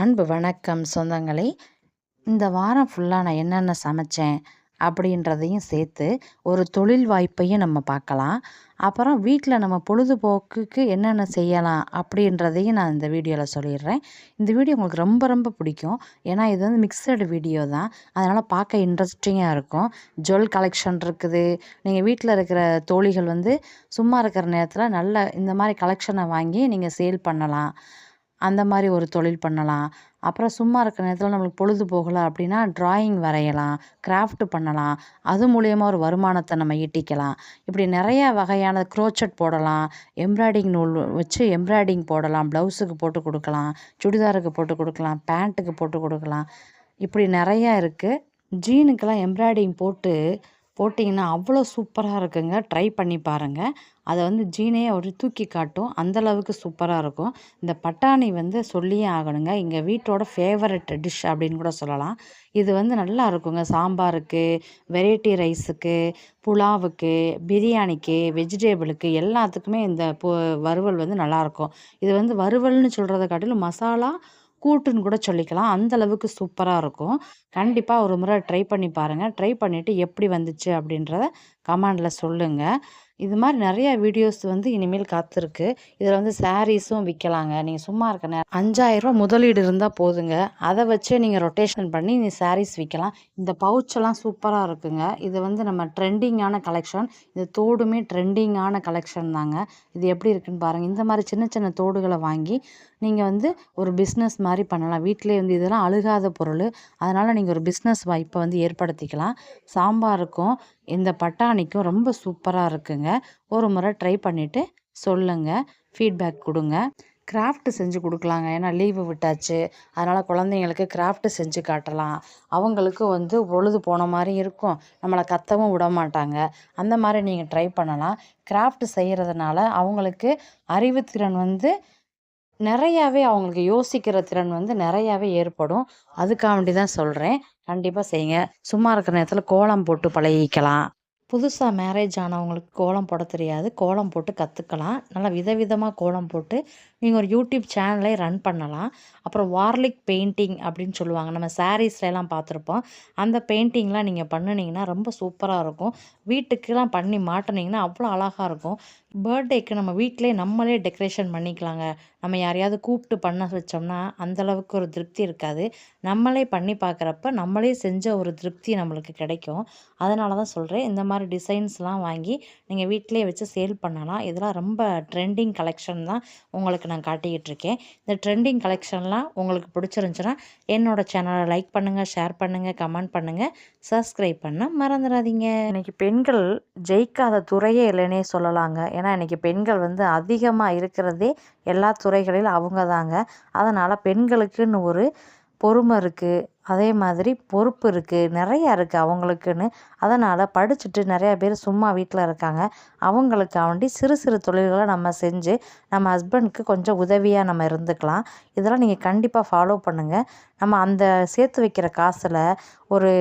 அன்பு வணக்கம் சொந்தங்களே. இந்த வாரம் ஃபுல்லாக நான் என்னென்ன சமைச்சேன் அப்படின்றதையும் சேர்த்து ஒரு தொழில் வாய்ப்பையும் நம்ம பார்க்கலாம். அப்புறம் வீட்டில் நம்ம பொழுதுபோக்குக்கு என்னென்ன செய்யலாம் அப்படின்றதையும் நான் இந்த வீடியோவில் சொல்லிடுறேன். இந்த வீடியோ உங்களுக்கு ரொம்ப ரொம்ப பிடிக்கும். ஏன்னா இது வந்து மிக்சடு வீடியோ தான். அதனால் பார்க்க இன்ட்ரெஸ்டிங்காக இருக்கும். ஜுவல் கலெக்ஷன் இருக்குது. நீங்கள் வீட்டில் இருக்கிற தோழிகள் வந்து சும்மா இருக்கிற நேரத்தில் நல்ல இந்த மாதிரி கலெக்ஷனை வாங்கி நீங்கள் சேல் பண்ணலாம். அந்த மாதிரி ஒரு தொழில் பண்ணலாம். அப்புறம் சும்மா இருக்கிற நேரத்தில் நம்மளுக்கு பொழுது போகலை அப்படின்னா ட்ராயிங் வரையலாம் கிராஃப்ட் பண்ணலாம். அது மூலியமாக ஒரு வருமானத்தை நம்ம ஈட்டிக்கலாம். இப்படி நிறையா வகையான க்ரோச்சட் போடலாம் எம்ப்ராய்டிங் நூல் வச்சு எம்ப்ராய்டிங் போடலாம் ப்ளவுஸுக்கு போட்டு கொடுக்கலாம் சுடிதாருக்கு போட்டு கொடுக்கலாம் பேண்ட்டுக்கு போட்டு கொடுக்கலாம். இப்படி நிறையா இருக்குது ஜீனுக்கெல்லாம் எம்ப்ராய்டிங் போட்டு போட்டிங்கன்னா அவ்வளோ சூப்பராக இருக்குங்க. ட்ரை பண்ணி பாருங்கள் அதை வந்து ஜீனே ஒரு தூக்கி காட்டும். அந்தளவுக்கு சூப்பராக இருக்கும். இந்த பட்டாணி வந்து சொல்லியே ஆகணுங்க. எங்கள் வீட்டோட ஃபேவரட் டிஷ் அப்படின்னு கூட சொல்லலாம். இது வந்து நல்லா இருக்குங்க. சாம்பாருக்கு வெரைட்டி ரைஸுக்கு புலாவுக்கு பிரியாணிக்கு வெஜிடேபிளுக்கு எல்லாத்துக்குமே இந்த வறுவல் வந்து நல்லாயிருக்கும் இது வந்து வறுவல்னு சொல்கிறத காட்டிலும் மசாலா கூட்டுன்னு கூட சொல்லிக்கலாம். அந்த அளவுக்கு சூப்பராக இருக்கும். கண்டிப்பாக ஒரு முறை ட்ரை பண்ணி பாருங்கள் ட்ரை பண்ணிவிட்டு எப்படி வந்துச்சு அப்படின்றத கமெண்டில் சொல்லுங்கள் இது மாதிரி நிறைய வீடியோஸ் வந்து இனிமேல் காத்திருக்கு. இதில் வந்து சாரீஸும் விற்கலாங்க நீங்கள் சும்மா இருக்க நேரம் அஞ்சாயிரரூபா முதலீடு இருந்தால் போதுங்க. அதை வச்சே நீங்கள் ரொட்டேஷன் பண்ணி நீ சாரீஸ் விற்கலாம் இந்த பவுச்செல்லாம் சூப்பராக இருக்குங்க. இது வந்து நம்ம ட்ரெண்டிங்கான கலெக்ஷன். இது தோடுமே ட்ரெண்டிங்கான கலெக்ஷன் தாங்க. இது எப்படி இருக்குன்னு பாருங்கள் இந்த மாதிரி சின்ன சின்ன தோடுகளை வாங்கி நீங்கள் வந்து ஒரு பிஸ்னஸ் மாதிரி பண்ணலாம். வீட்டிலே வந்து இதெல்லாம் அழுகாத பொருள். அதனால் நீங்கள் ஒரு பிஸ்னஸ் வாய்ப்பை வந்து ஏற்படுத்திக்கலாம். சாம்பாருக்கும் இந்த பட்டாணிக்கும் ரொம்ப சூப்பராக இருக்குங்க. ஒரு முறை ட்ரை பண்ணிவிட்டு சொல்லுங்கள் ஃபீட்பேக் கொடுங்க. கிராஃப்ட் செஞ்சு கொடுக்கலாங்க. ஏன்னா லீவு விட்டாச்சு. அதனால் குழந்தைங்களுக்கு கிராஃப்ட் செஞ்சு காட்டலாம். அவங்களுக்கு வந்து பொழுது போன மாதிரி இருக்கும். நம்மளை கத்தவும் விட மாட்டாங்க. அந்த மாதிரி நீங்கள் ட்ரை பண்ணலாம். கிராஃப்ட் செய்கிறதுனால அவங்களுக்கு அறிவுத்திறன் வந்து நிறையாவே அவங்களுக்கு யோசிக்கிற திறன் வந்து நிறையாவே ஏற்படும். அதுக்காக தான் சொல்கிறேன் கண்டிப்பாக செய்யுங்க. சும்மா இருக்கிற நேரத்தில் கோலம் போட்டு பழகிக்கலாம். புதுசாக மேரேஜ் ஆனவங்களுக்கு கோலம் போட தெரியாது. கோலம் போட்டு கற்றுக்கலாம் நல்லா விதவிதமாக கோலம் போட்டு நீங்கள் ஒரு யூடியூப் சேனலே ரன் பண்ணலாம். அப்புறம் வார்லிக் பெயிண்டிங் அப்படின்னு சொல்லுவாங்க. நம்ம சாரீஸ்லாம் பார்த்துருப்போம். அந்த பெயிண்டிங்லாம் நீங்கள் பண்ணினீங்கன்னா ரொம்ப சூப்பராக இருக்கும். வீட்டுக்கெலாம் பண்ணி மாட்டினீங்கன்னா அவ்வளோ அழகாக இருக்கும். பர்த்டேக்கு நம்ம வீட்டிலே நம்மளே டெக்கரேஷன் பண்ணிக்கலாங்க. நம்ம யாரையாவது கூப்பிட்டு பண்ண வச்சோம்னா அந்தளவுக்கு ஒரு திருப்தி இருக்காது. நம்மளே பண்ணி பார்க்குறப்ப நம்மளே செஞ்ச ஒரு திருப்தி நம்மளுக்கு கிடைக்கும். அதனால தான் சொல்கிறேன் இந்த மாதிரி டிசைன்ஸ்லாம் வாங்கி நீங்கள் வீட்டிலே வச்சு சேல் பண்ணலாம். இதெல்லாம் ரொம்ப ட்ரெண்டிங் கலெக்ஷன் தான். உங்களுக்கு நான் காட்டிக்கிட்டு இருக்கேன் இந்த ட்ரெண்டிங் கலெக்ஷன்லாம் உங்களுக்கு பிடிச்சிருந்துச்சுன்னா என்னோடய சேனலை லைக் பண்ணுங்கள் ஷேர் பண்ணுங்கள் கமெண்ட் பண்ணுங்கள் சப்ஸ்கிரைப் பண்ண மறந்துடாதீங்க. இன்றைக்கி பெண்கள் ஜெயிக்காத துறையே இல்லைன்னே சொல்லலாங்க. ஏன்னா இன்றைக்கி பெண்கள் வந்து அதிகமாக இருக்கிறதே எல்லா துறைகளிலும் அவங்க தாங்க அதனால் பெண்களுக்குன்னு ஒரு பொறுமை இருக்குது அதே மாதிரி பொறுப்பு இருக்குது நிறையா இருக்குது அவங்களுக்குன்னு. அதனால் படிச்சுட்டு நிறையா பேர் சும்மா வீட்டில் இருக்காங்க. அவங்களுக்காண்டி சிறு சிறு தொழில்களை நம்ம செஞ்சு நம்ம ஹஸ்பண்டுக்கு கொஞ்சம் உதவியாக நம்ம இருந்துக்கலாம். இதெல்லாம் நீங்கள் கண்டிப்பாக ஃபாலோ பண்ணுங்கள் நம்ம அந்த சேர்த்து வைக்கிற காசில் ஒரு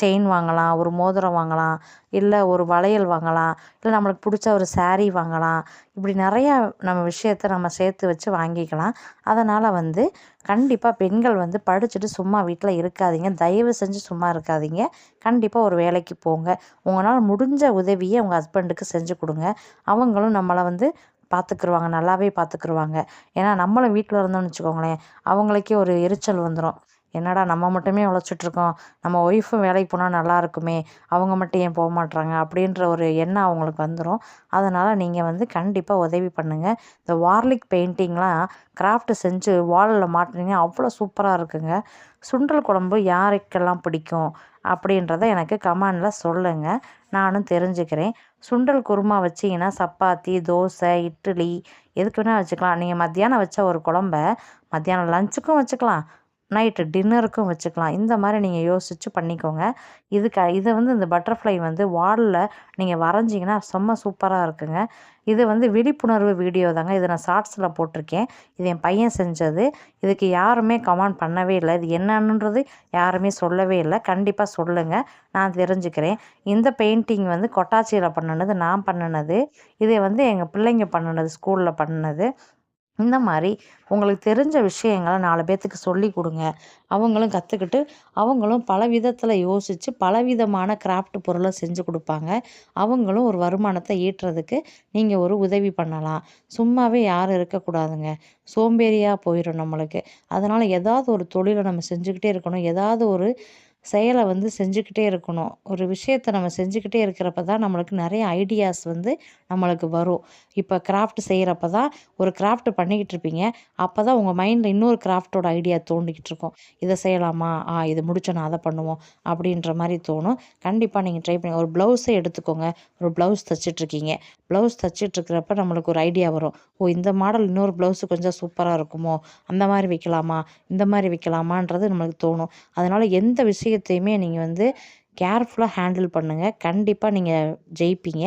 செயின் வாங்கலாம் ஒரு மோதிரம் வாங்கலாம் இல்லை ஒரு வளையல் வாங்கலாம் இல்லை நம்மளுக்கு பிடிச்ச ஒரு சாரீ வாங்கலாம். இப்படி நிறையா நம்ம விஷயத்த நம்ம சேர்த்து வச்சு வாங்கிக்கலாம். அதனால் வந்து கண்டிப்பாக பெண்கள் வந்து படிச்சுட்டு சும்மா வீட்டில் இருக்காதீங்க. தயவு செஞ்சு சும்மா இருக்காதீங்க. கண்டிப்பாக ஒரு வேலைக்கு போங்க. உங்களால் முடிஞ்ச உதவியை உங்கள் ஹஸ்பண்டுக்கு செஞ்சு கொடுங்க. அவங்களும் நம்மளை வந்து பார்த்துக்குருவாங்க நல்லாவே பார்த்துக்குருவாங்க ஏன்னா நம்மளும் வீட்டில் இருந்தோம்னு வச்சுக்கோங்களேன் அவங்களுக்கே ஒரு எரிச்சல் வந்துடும் என்னடா நம்ம மட்டுமே உழைச்சிட்ருக்கோம். நம்ம ஒய்ஃபும் வேலைக்கு போனால் நல்லா இருக்குமே. அவங்க மட்டும் ஏன் போக மாட்றாங்க? அப்படின்ற ஒரு எண்ணம் அவங்களுக்கு வந்துடும் அதனால் நீங்கள் வந்து கண்டிப்பாக உதவி பண்ணுங்கள் இந்த வார்லிக் பெயிண்டிங்லாம் கிராஃப்ட் செஞ்சு வாலில் மாட்டினீங்க அவ்வளோ சூப்பராக இருக்குங்க. சுண்டல் குழம்பு யாருக்கெல்லாம் பிடிக்கும்? அப்படின்றத எனக்கு கமெண்டில் சொல்லுங்கள் நானும் தெரிஞ்சுக்கிறேன். சுண்டல் குருமா வச்சிங்கன்னா சப்பாத்தி தோசை இட்லி எதுக்கு வேணால் வச்சுக்கலாம். நீங்கள் மத்தியானம் வச்ச ஒரு குழம்ப மத்தியானம் லஞ்சுக்கும் வச்சுக்கலாம். நைட்டு டின்னருக்கும் வச்சுக்கலாம். இந்த மாதிரி நீங்கள் யோசித்து பண்ணிக்கோங்க. இதுக்கு இதை வந்து இந்த பட்டர்ஃப்ளை வந்து வாலில் நீங்கள் வரைஞ்சிங்கன்னா செம்ம சூப்பராக இருக்குங்க. இது வந்து விழிப்புணர்வு வீடியோ தாங்க. இதை நான் ஷார்ட்ஸில் போட்டிருக்கேன். இது என் பையன் செஞ்சது. இதுக்கு யாருமே கமெண்ட் பண்ணவே இல்லை. இது என்னன்றது யாருமே சொல்லவே இல்லை. கண்டிப்பாக சொல்லுங்கள் நான் தெரிஞ்சுக்கிறேன். இந்த பெயிண்டிங் வந்து கொட்டாச்சியில் பண்ணினது நான் பண்ணினது. இதை வந்து எங்கள் பிள்ளைங்க பண்ணினது ஸ்கூலில் பண்ணினது. இந்த மாதிரி உங்களுக்கு தெரிஞ்ச விஷயங்களை நாலு பேர்த்துக்கு சொல்லி கொடுங்க. அவங்களும் கற்றுக்கிட்டு அவங்களும் பல விதத்தில் யோசித்து பலவிதமான கிராஃப்ட் பொருளை செஞ்சு கொடுப்பாங்க. அவங்களும் ஒரு வருமானத்தை ஈட்டுறதுக்கு நீங்கள் ஒரு உதவி பண்ணலாம். சும்மாவே யாரும் இருக்கக்கூடாதுங்க. சோம்பேறியாக போயிடும் நம்மளுக்கு. அதனால் ஏதாவது ஒரு தொழிலை நம்ம செஞ்சுக்கிட்டே இருக்கணும். ஏதாவது ஒரு செயலை வந்து செஞ்சுக்கிட்டே இருக்கணும். ஒரு விஷயத்த நம்ம செஞ்சுக்கிட்டே இருக்கிறப்ப தான் நம்மளுக்கு நிறைய ஐடியாஸ் வந்து நம்மளுக்கு வரும். இப்போ கிராஃப்ட் செய்கிறப்ப தான் ஒரு கிராஃப்ட் பண்ணிக்கிட்டு இருப்பீங்க. அப்போ தான் உங்கள் மைண்டில் இன்னொரு கிராஃப்டோட ஐடியா தோண்டிக்கிட்டு இருக்கும். இதை செய்யலாமா? ஆ இது முடிச்சோன்னா அதை பண்ணுவோம். அப்படின்ற மாதிரி தோணும். கண்டிப்பாக நீங்கள் ட்ரை பண்ணி ஒரு ப்ளவுஸை எடுத்துக்கோங்க. ஒரு ப்ளவுஸ் தைச்சிட்ருக்கீங்க ப்ளவுஸ் தைச்சிட்ருக்கிறப்ப நம்மளுக்கு ஒரு ஐடியா வரும். ஓ இந்த மாடல் இன்னொரு ப்ளவுஸு கொஞ்சம் சூப்பராக இருக்குமோ? அந்த மாதிரி வைக்கலாமா? இந்த மாதிரி வைக்கலாமான்றது நம்மளுக்கு தோணும். அதனால் எந்த விஷயம் விஷயத்தையுமே நீங்கள் வந்து கேர்ஃபுல்லாக ஹேண்டில் பண்ணுங்கள் கண்டிப்பாக நீங்கள் ஜெயிப்பீங்க.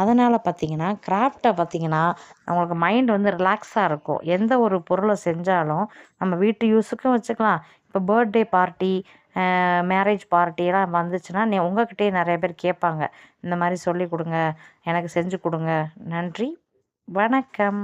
அதனால் பார்த்தீங்கன்னா கிராஃப்டை பார்த்தீங்கன்னா நம்மளுக்கு மைண்ட் வந்து ரிலாக்ஸாக இருக்கும். எந்த ஒரு பொருளை செஞ்சாலும் நம்ம வீட்டு யூஸுக்கும் வச்சுக்கலாம். இப்போ பர்த்டே பார்ட்டி மேரேஜ் பார்ட்டியெல்லாம் வந்துச்சுன்னா நீ உங்கள்கிட்டயே நிறைய பேர் கேட்பாங்க. இந்த மாதிரி சொல்லி கொடுங்க. எனக்கு செஞ்சு கொடுங்க. நன்றி. வணக்கம்.